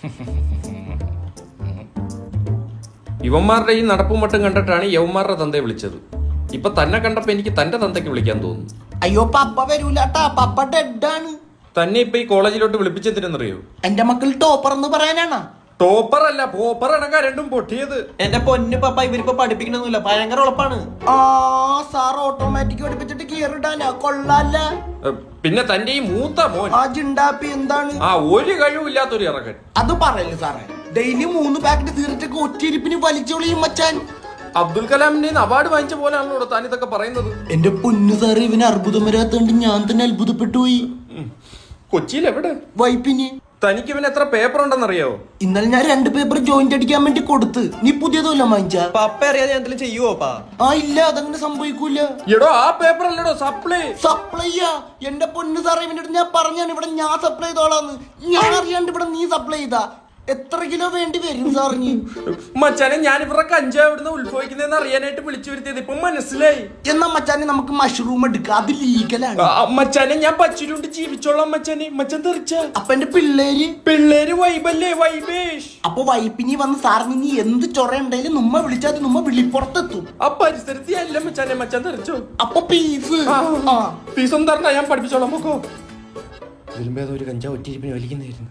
ഇവന്മാരുടെ ഈ നടപ്പും മട്ടും കണ്ടിട്ടാണ് യവന്മാരുടെ തന്തയെ വിളിച്ചത്. ഇപ്പൊ തന്നെ കണ്ടപ്പോ എനിക്ക് തന്റെ തന്തയ്ക്ക് വിളിക്കാൻ തോന്നുന്നു. അയ്യോ പപ്പ വരൂലാട്ടാ. പപ്പ ഡെഡാണ് തന്നെ ഇപ്പൊ ഈ കോളേജിലോട്ട് വിളിപ്പിച്ചെന്തിനെന്നറിയോ? എന്റെ മക്കൾ ടോപ്പർ എന്ന് പറയാനാണ്. ടോപ്പർ അല്ല പോപ്പർ അടക്ക രണ്ടും പൊട്ടിയത്. എന്റെ പൊന്നു പപ്പ ഇവരിപ്പോ പഠിപ്പിക്കണമെന്നില്ല ഭയങ്കര ഉളപ്പാണ്. ആ സാർ ഓട്ടോമാറ്റിക് പഠിപ്പിച്ചിട്ട് കീറിടാന കൊള്ളാല്ല. പിന്നെ തന്റെ ഈ മൂത്ത മോൻ. ആ ജിണ്ടാപ്പി എന്താണ്? ആ ഒരു കഴിവില്ലാത്തൊരു ഇറക്കൻ. അത് പറയല്ലേ സാറേ. ഡെയിലി മൂന്ന് പാക്കറ്റ് തീർച്ചയൊക്കെ ഒറ്റയിരിപ്പിന് വലിച്ചോളിയും മച്ചാൻ. അബ്ദുൽ കലാമിന്റെ അവാർഡ് വാങ്ങിച്ച പോലെയാണല്ലോ താൻ ഇതൊക്കെ പറയുന്നത്. എന്റെ പൊന്നു സാർ ഇവന് അർബുദം വരാത്തോണ്ട് ഞാൻ തന്നെ അത്ഭുതപ്പെട്ടു പോയി. കൊച്ചിയിൽ എവിടെ? വൈപ്പിന്. തനിക്ക് ഇവന് എത്ര പേപ്പർ ഉണ്ടെന്നറിയോ? ഇന്നലെ ഞാൻ രണ്ട് പേപ്പർ ജോയിന്റ് അടിക്കാൻ വേണ്ടി കൊടുത്ത്. നീ പുതിയതല്ല വാങ്ങിച്ച പപ്പ അറിയാതെ ഞാൻ എന്തെങ്കിലും ചെയ്യുവോ പാ ആ ഇല്ല അതങ്ങനെ സംഭവിക്കൂല. എടോ ആ പേപ്പർ അല്ലടോ സപ്ലൈ സപ്ലൈയാ എന്റെ പൊന്നു സാറേ ഇവന്റെ അടുത്ത് ഞാൻ പറഞ്ഞാണ് ഇവിടെ ഞാൻ സപ്ലൈ ചെയ്തോളാന്ന്. ഞാൻ അറിയാണ്ട് ഇവിടെ നീ സപ്ലൈ ചെയ്താ. എത്ര കിലോ വേണ്ടി വരും സാറിന് മച്ചാനെ ഞാൻ ഇവരുടെ കഞ്ചാവ് എവിടുന്ന് ഉത്ഭവിക്കുന്നതെന്ന് അറിയാനായിട്ട് വിളിച്ചു വരുത്തിയത്. ഇപ്പൊ മനസ്സിലായി. എന്നാ മച്ചാനെ നമുക്ക് മഷ്റൂം എടുക്കാം. അത് ലീഗലാണ് മച്ചാനെ ഞാൻ പച്ചിലുണ്ട് ജീവിച്ചോളാം മച്ചാനെ. മച്ചൻ തെറിച്ച. അപ്പൊ എന്റെ പിള്ളേര്? പിള്ളേര് വൈബല്ലേ വൈബേഷ് അപ്പൊ വൈപ്പിനി വന്ന് സാറിന് ഇനി എന്ത് ചൊറ ഉണ്ടെങ്കിലും നമ്മ വിളിച്ചാൽ നമ്മ വിളിപ്പുറത്തെത്തും. ആ പരിസരത്ത് അല്ല മച്ചാനെ മച്ചാൻ തെറിച്ചോ? അപ്പൊ പീസ് പീസ് ഒന്നും തരണ്ട ഞാൻ പഠിപ്പിച്ചോളാം നോക്കോ. ഇതിലും ഒരു കഞ്ചാവ് ഒറ്റിരിപ്പിന് വലിക്കുന്നതായിരുന്നു.